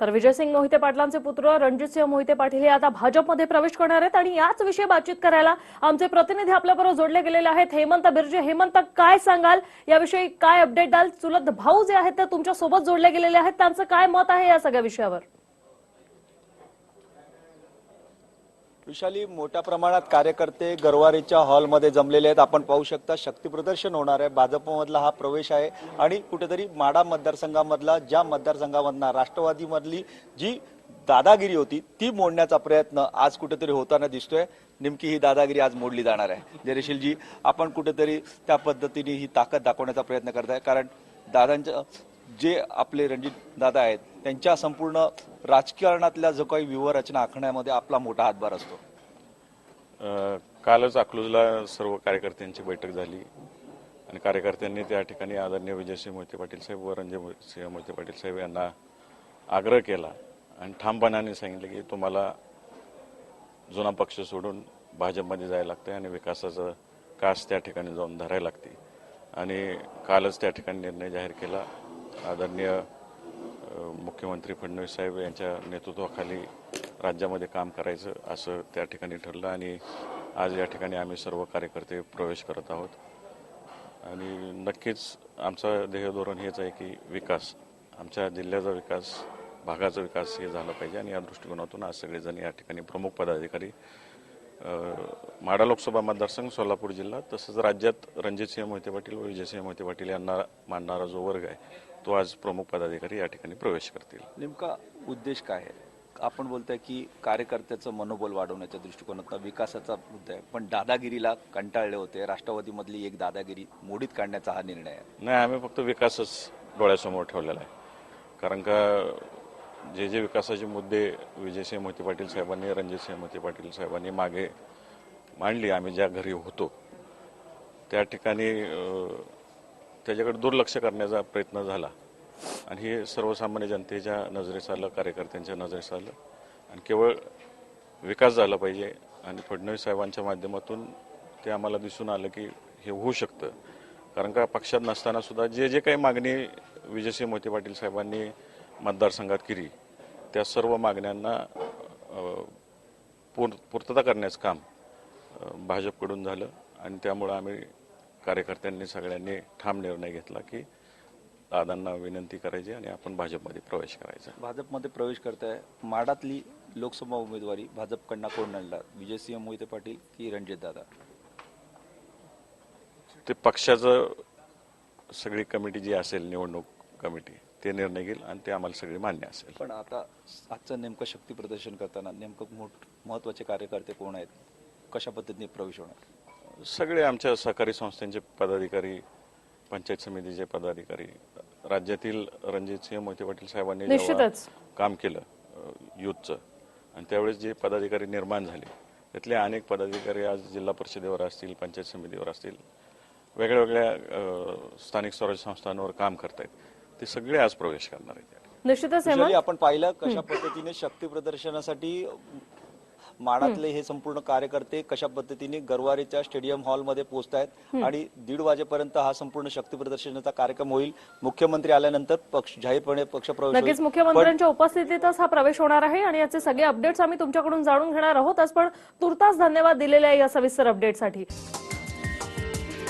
तर विजयसिंग मोहिते पाटलांचे पुत्र रणजितसिंह मोहिते पाटील हे आता भाजपमध्ये प्रवेश करणार आहेत आणि याच विषयी बातचीत करायला आमचे प्रतिनिधी आपल्याबरोबर जोडले गेलेले आहेत. हेमंत बिर्जे हेमंत काय सांगाल? याविषयी काय अपडेट द्याल? चुलत भाऊ जे आहेत ते तुमच्यासोबत जोडले गेलेले आहेत. त्यांचं काय मत आहे या सगळ्या विषयावर? विशाली मोठ्या प्रमाणात कार्यकर्ते गरवारीच्या हॉलमध्ये जमलेले आहेत. आपण पाहू शकता शक्तीप्रदर्शन होणार आहे. भाजपमधला हा प्रवेश आहे आणि कुठेतरी माडा मतदारसंघामधला ज्या मतदारसंघामधला राष्ट्रवादीमधली जी दादागिरी होती ती मोडण्याचा प्रयत्न आज कुठेतरी होताना दिसतोय. नेमकी ही दादागिरी आज मोडली जाणार आहे. जयरेशीलजी आपण कुठेतरी त्या पद्धतीने ही ताकद दाखवण्याचा प्रयत्न करताय. कारण दादांच्या जे आपले रणजित दादा आहेत त्यांच्या संपूर्ण राजकारणातल्या जो काही व्यूहरचना आखण्यामध्ये आपला मोठा हातभार असतो. कालच अकलूजला सर्व कार्यकर्त्यांची बैठक झाली. आणि कार्यकर्त्यांनी त्या ठिकाणी आदरणीय विजयसिंह मोहिते पाटील साहेब व रणजयसिंह मोहिते पाटील साहेब यांना आग्रह केला. आणि ठामपणाने सांगितलं की तुम्हाला जुना पक्ष सोडून भाजपमध्ये जायला लागते आणि विकासाचं कास त्या ठिकाणी जाऊन धरायला लागते. आणि कालच त्या ठिकाणी निर्णय जाहीर केला. आदरणीय मुख्यमंत्री फडणवीस साहेब यांच्या नेतृत्वाखाली राज्यामध्ये काम करायचं असं त्या ठिकाणी ठरलं आणि आज या ठिकाणी आम्ही सर्व कार्यकर्ते प्रवेश करत आहोत. आणि नक्कीच आमचं ध्येय धोरण हेच आहे की विकास आमच्या जिल्ह्याचा विकास भागाचा विकास हे झाला पाहिजे आणि या दृष्टिकोनातून आज सगळेजण या ठिकाणी प्रमुख पदाधिकारी माढा लोकसभा मतदारसंघ सोलापूर जिल्हा तसंच राज्यात रणजितसिंह मोहिते पाटील व विजयसिंह मोहिते पाटील यांना मानणारा जो वर्ग आहे तो आज प्रमुख पदाधिकारी या ठिकाणी प्रवेश करतील. नेमका उद्देश काय आहे? आपण बोलताय की कार्यकर्त्याचं मनोबल वाढवण्याच्या दृष्टिकोनातून विकासाचा मुद्दा आहे. पण दादागिरीला कंटाळले होते. राष्ट्रवादीमधली एक दादागिरी मोडीत काढण्याचा हा निर्णय आहे. नाही आम्ही फक्त विकासच डोळ्यासमोर ठेवलेला आहे. कारण का जे जे विकासाचे मुद्दे विजयसिंह मोहिते पाटील साहेबांनी रणजितसिंह मोहिते पाटील साहेबांनी मागे मांडली आम्ही ज्या घरी होतो त्या ठिकाणी त्याच्याकडे दुर्लक्ष करण्याचा प्रयत्न झाला. आणि हे सर्वसामान्य जनतेच्या नजरेस आलं कार्यकर्त्यांच्या नजरेस आलं. आणि केवळ विकास झाला पाहिजे आणि फडणवीस साहेबांच्या माध्यमातून ते आम्हाला दिसून आलं की हे होऊ शकतं. कारण का पक्षात नसताना सुद्धा जे जे काही मागणी विजयसिंह मोहिते पाटील साहेबांनी मतदारसंघात केली. त्या सर्व मागण्यांना पूर पूर्तता करण्याचं काम भाजपकडून झालं आणि त्यामुळं आम्ही कार्यकर्त्यांनी सगळ्यांनी ठाम निर्णय घेतला की दादांना विनंती करायची आणि आपण भाजपमध्ये प्रवेश करायचा. भाजपमध्ये प्रवेश करताय. माडातली लोकसभा उमेदवारी भाजपकडनं कोण आणला विजयसिंह मोहिते पाटील की रणजित दादा? ते पक्षाचं सगळी कमिटी जी असेल निवडणूक कमिटी ते निर्णय घेईल आणि ते आम्हाला सगळे मान्य असेल. पण आता आजचं नेमकं शक्ती प्रदर्शन करताना नेमकं मोठ महत्त्वाचे कार्यकर्ते कोण आहेत? कशा पद्धतीने प्रवेश होणार? सगळे आमच्या सहकारी संस्थांचे पदाधिकारी पंचायत समितीचे पदाधिकारी राज्यातील रणजितसिंह मोहिते पाटील साहेबांनी. काम केलं युथचं आणि त्यावेळेस जे पदाधिकारी निर्माण झाले त्यातले अनेक पदाधिकारी आज जिल्हा परिषदेवर असतील पंचायत समितीवर असतील वेगळ्या वेगळ्या स्थानिक स्वराज्य संस्थांवर काम करतायत. ते सगळे आज प्रवेश करणार आहेत. निश्चितच आपण पाहिलं कशा पद्धतीने शक्ती प्रदर्शनासाठी माडातले हे संपूर्ण कार्यकर्ते कशा पद्धतीने गरवारीच्या स्टेडियम हॉलमध्ये पोहोचतायत आणि दीड वाजेपर्यंत हा संपूर्ण शक्ती प्रदर्शनाचा कार्यक्रम होईल. मुख्यमंत्री आल्यानंतर पक्ष जाहीरपणे पक्षप्रवेश नक्कीच होईल. मुख्यमंत्र्यांच्या उपस्थितीतच हा प्रवेश होणार आहे आणि याचे सगळे अपडेट्स आम्ही तुमच्याकडून जाणून घेणार आहोत. पण तुर्तास धन्यवाद दिलेले आहे या सविस्तर अपडेटसाठी